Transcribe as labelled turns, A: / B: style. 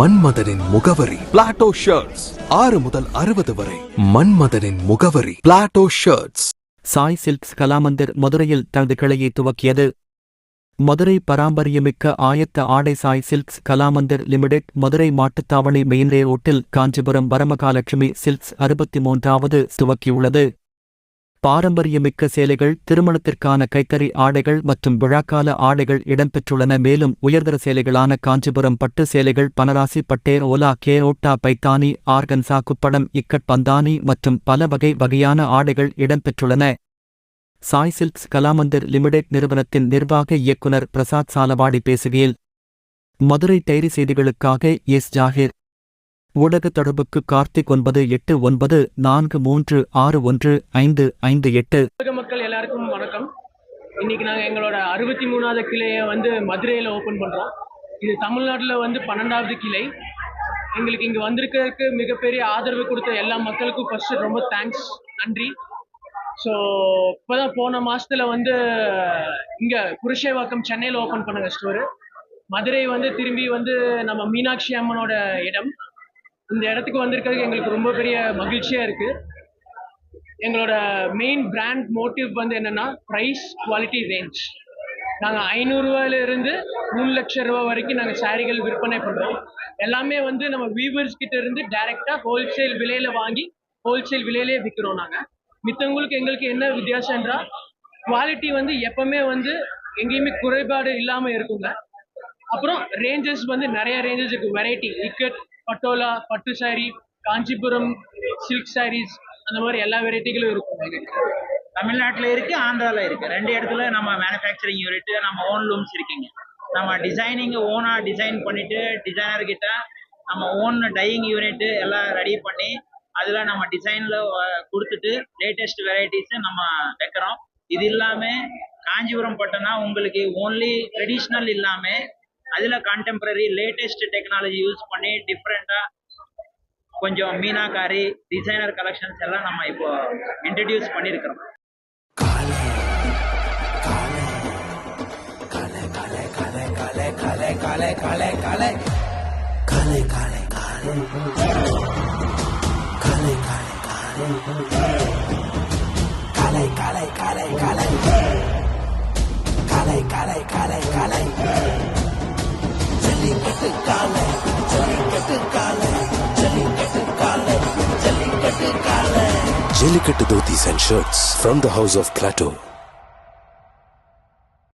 A: மன்மதனின் முகவரி. Plato shirts ஆறு முதல் அறுபது வரை. மன்மதனின் முகவரி. Plato shirts
B: Sai silks Kalamandir மதுரையில் தனது கிளையை துவக்கியது. மதுரை பாரம்பரியமிக்க ஆயத்த ஆடை Sai silks Kalamandir limited Madurai Mattuthavani main ரோட்டில் காஞ்சிபுரம் வரமகாலட்சுமி சில்க்ஸ் அறுபத்தி மூன்றாவது துவக்கியுள்ளது. பாரம்பரியமிக்க சேலைகள் திருமணத்திற்கான கைத்தறி ஆடைகள் மற்றும் விழாக்கால ஆடைகள் இடம்பெற்றுள்ளன. மேலும் உயர்தர சேலைகளான காஞ்சிபுரம் பட்டு சேலைகள் பனராசி பட்டேர் ஓலா கே ஓட்டா பைத்தானி ஆர்கன்சா குப்படம் இக்கட் பந்தானி மற்றும் பல வகை வகையான ஆடைகள் இடம்பெற்றுள்ளன. சாய் சில்க்ஸ் கலாமந்திர் லிமிடெட் நிறுவனத்தின் நிர்வாக இயக்குனர் பிரசாத் சாலவாடி பேசுகையில் மதுரை டைரி செய்திகளுக்காக எஸ். ஜாகிர். ஊடக தொடர்புக்கு கார்த்திக் ஒன்பது எட்டு ஒன்பது நான்கு மூன்று ஆறு ஒன்று ஐந்து ஐந்து எட்டு.
C: மக்கள் எல்லாருக்கும் வணக்கம். இன்னைக்கு நாங்கள் எங்களோட அறுபத்தி மூணாவது கிளையை வந்து மதுரையில் ஓப்பன் பண்ணுறோம் இது தமிழ்நாட்டில் வந்து பன்னெண்டாவது கிளை. எங்களுக்கு இங்கே வந்திருக்கிறதுக்கு மிகப்பெரிய ஆதரவு கொடுத்த எல்லா மக்களுக்கும் ஃபர்ஸ்ட் ரொம்ப தேங்க்ஸ் நன்றி. ஸோ இப்போதான் போன மாசத்துல வந்து இங்கே குருஷேவாக்கம் சென்னையில் ஓப்பன் பண்ணுங்க ஸ்டோரு மதுரை வந்து திரும்பி வந்து நம்ம மீனாட்சி அம்மனோட இடம். இந்த இடத்துக்கு வந்திருக்கிறதுக்கு எங்களுக்கு ரொம்ப பெரிய மகிழ்ச்சியாக இருக்குது எங்களோட மெயின் பிராண்ட் மோட்டிவ் வந்து என்னன்னா ப்ரைஸ் குவாலிட்டி ரேஞ்ச் நாங்கள் ஐநூறுரூவாயிலிருந்து மூணு லட்சம் ரூபா வரைக்கும் நாங்கள் சாரிகள் விற்பனை பண்ணுறோம் எல்லாமே வந்து நம்ம வீவர்ஸ் கிட்ட இருந்து டைரெக்டாக ஹோல்சேல் விலையில் வாங்கி ஹோல்சேல் விலையிலே விற்கிறோம் நாங்கள் மித்தவங்களுக்கு எங்களுக்கு என்ன வித்தியாசம்ன்றா குவாலிட்டி வந்து எப்பவுமே வந்து எங்கேயுமே குறைபாடு இல்லாமல் இருக்குங்க. அப்புறம் ரேஞ்சஸ் வந்து நிறைய ரேஞ்சஸ் இருக்குது வெரைட்டி இக்கட் பட்டோலா பட்டு சாரி காஞ்சிபுரம் சில்க் சாரீஸ் அந்த மாதிரி எல்லா வெரைட்டிகளும் இருக்கும்.
D: தமிழ்நாட்டில் இருக்கு ஆந்திராவில் இருக்கு. ரெண்டு இடத்துல நம்ம மேனுஃபேக்சரிங் யூனிட் நம்ம ஓன் லூம்ஸ் இருக்கீங்க. நம்ம டிசைனிங் ஓனா டிசைன் பண்ணிட்டு டிசைனர் கிட்ட நம்ம ஓன் டையிங் யூனிட் எல்லாம் ரெடி பண்ணி அதில் நம்ம டிசைனில் கொடுத்துட்டு லேட்டஸ்ட் வெரைட்டிஸ் நம்ம வைக்கிறோம். இது இல்லாமல் காஞ்சிபுரம் பட்டம்னா உங்களுக்கு ஓன்லி ட்ரெடிஷ்னல் இல்லாமல் அதில் கான்டெம்பரரி லேட்டஸ்ட் டெக்னாலஜி யூஸ் பண்ணி டிஃப்ரெண்ட்டாக கொஞ்சம் மீனாக்காரி டிசைனர் கலெக்ஷன்ஸ் எல்லாம் நம்ம இப்போ இன்ட்ரடியூஸ் பண்ணியிருக்கிறோம்
A: Jellicut Dhoti's and shirts from the house of Plato.